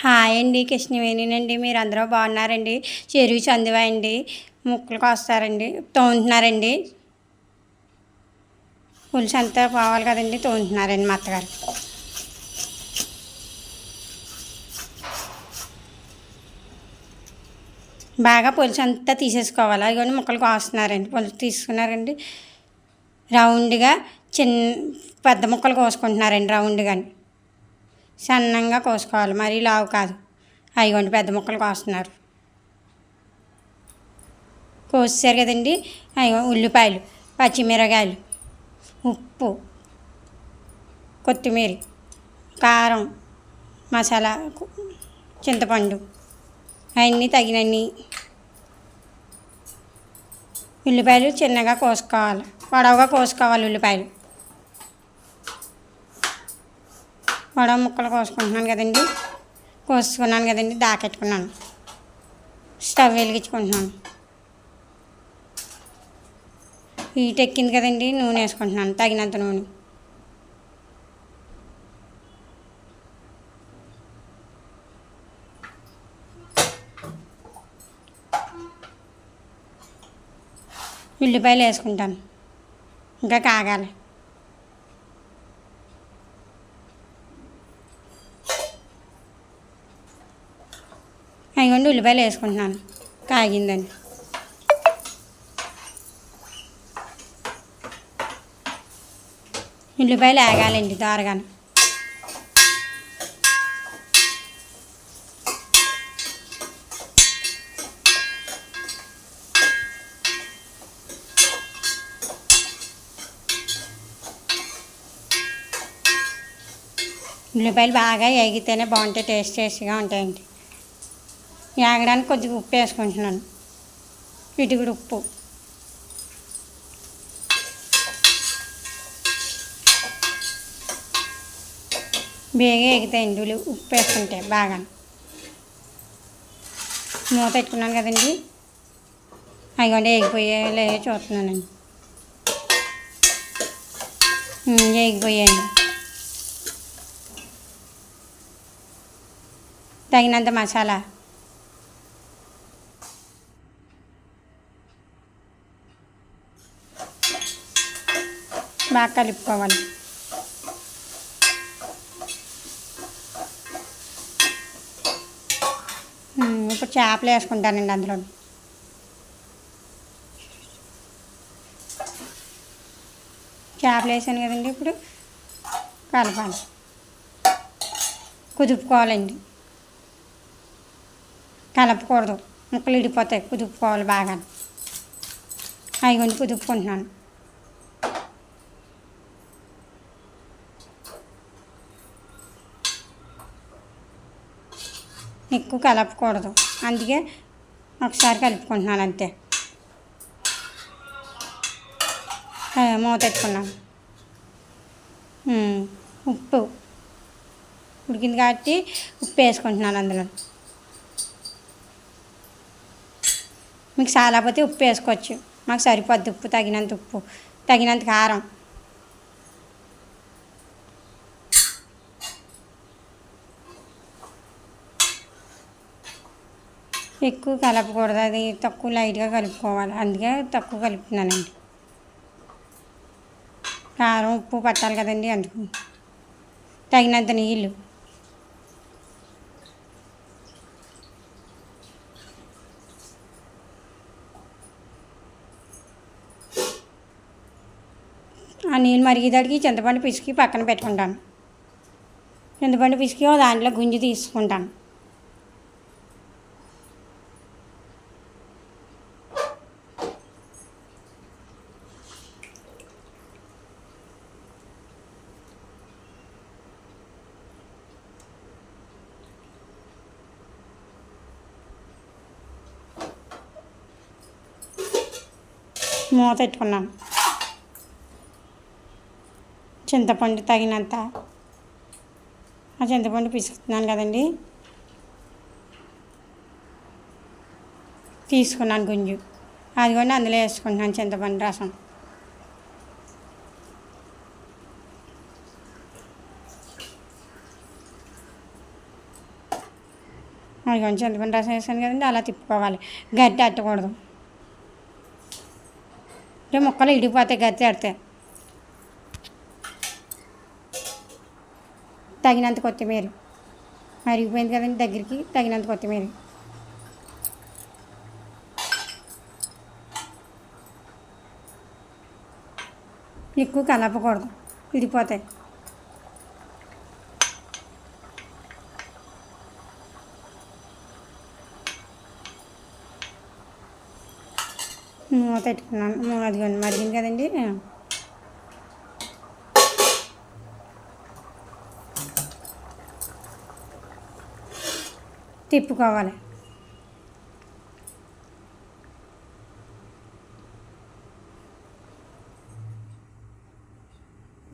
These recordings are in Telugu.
హాయ్ అండి కృష్ణవేణినండి. మీరు అందరూ బాగున్నారండి? చెరువు చందువా అండి. ముక్కలు కోస్తారండి. తోముతున్నారండి. పులుసు అంతా పోవాలి కదండి తోముతున్నారండి మా అత్తగారు. బాగా పులుసు అంతా తీసేసుకోవాలి? అదిగోండి ముక్కలు కోస్తున్నారండి. పులుసు తీసుకున్నారండి. రౌండ్గా చిన్న పెద్ద ముక్కలు కోసుకుంటున్నారండి రౌండ్గా సన్నంగా కోసుకోవాలి. మరీ లావు కాదు. అయ్యండి పెద్ద ముక్కలు కోస్తున్నారు. కోసారు కదండి? అయ్యో ఉల్లిపాయలు పచ్చిమిరకాయలు ఉప్పు కొత్తిమీర కారం మసాలా చింతపండు అవన్నీ తగినన్ని ఉల్లిపాయలు చిన్నగా కోసుకోవాలి. పొడవుగా కోసుకోవాలి ఉల్లిపాయలు. వడ ముక్కలు కోసుకుంటున్నాను కదండి. కోసుకున్నాను కదండి దాకెట్టుకున్నాను. స్టవ్ వెలిగించుకుంటున్నాను. హీట్ ఎక్కింది కదండి నూనె వేసుకుంటున్నాను తగినంత నూనె. ఉల్లిపాయలు వేసుకుంటాను. ఇంకా కాగాలి. అయ్యండి ఉల్లిపాయలు వేసుకుంటున్నాను. కాగిందండి. ఉల్లిపాయలు ఆగాలండి దారగాను ఉల్లిపాయలు బాగా ఎగితేనే బాగుంటాయి టేస్ట్ టేస్ట్గా ఉంటాయండి. వేగడానికి కొద్దిగా ఉప్పు వేసుకుంటున్నాను. ఇటుగుడు ఉప్పు. బేగా ఎగుతాయండి ఉల్లి ఉప్పు వేసుకుంటే బాగా మూత పెట్టుకున్నాను కదండి. అవి ఎగిపోయేలే చూస్తున్నానండి. ఎగిపోయాయండి తగినంత మసాలా బాగా కలుపుకోవాలి ఇప్పుడు చేపలు వేసుకుంటానండి అందులో చేపలు వేసాను కదండి ఇప్పుడు కలపాలి. కుదుపుకోవాలండి. కలపకూడదు. ముక్కలు ఇడిపోతాయి కుదుపుకోవాలి బాగా. అవి కొంచెం కుదుపుకుంటున్నాను. ఎక్కువ కలపకూడదు. అందుకే ఒకసారి కలుపుకుంటున్నాను అంతే. మూత పెట్టుకున్నాను. ఉప్పు. ఉడికింది కాబట్టి ఉప్పు వేసుకుంటున్నాను అందులో. మీకు చాలాపోతే ఉప్పు వేసుకోవచ్చు. మాకు సరిపోద్ది ఉప్పు తగినంత ఉప్పు తగినంత కారం. ఎక్కువ కలపకూడదు. అది తక్కువ లైట్గా కలుపుకోవాలి. అందుకే తక్కువ కలుపుతున్నానండి. కారం ఉప్పు పట్టాలి కదండి అందుకు. తగినంత నీళ్ళు. ఆ నీళ్ళు మరిగేదానికి చింతపండు పిసికి పక్కన పెట్టుకుంటాను. చింతపండు పిసికి దాంట్లో గుంజి తీసుకుంటాను. మూత పెట్టుకున్నాను చింతపండు తగినంత. ఆ చింతపండు పిసుకుతున్నాను కదండి. తీసుకున్నాను గుంజు. అది కూడా అందులో వేసుకుంటున్నాను చింతపండు రసం. అది కొంచెం చింతపండు రసం వేసాను కదండి అలా తిప్పుకోవాలి. గట్టి అట్టకూడదు. అంటే మొక్కలు ఇడిపోతాయి గట్టి తగినంత కొత్తిమీర. మరిగిపోయింది కదండి దగ్గరికి తగినంత కొత్తిమీర. ఎక్కువ కలపకూడదు. విడిపోతాయి మూత పెట్టుకున్నాను. మూ- అదిగోండి మరిగింది కదండి. తిప్పుకోవాలి.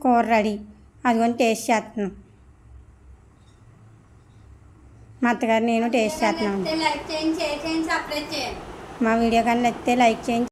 కూర రెడీ. అదిగోని టేస్ట్ చేస్తున్నాం. మా అత్తగారు నేను టేస్ట్ చేస్తున్నాను మా వీడియో కానీ నచ్చితే లైక్ చేయండి.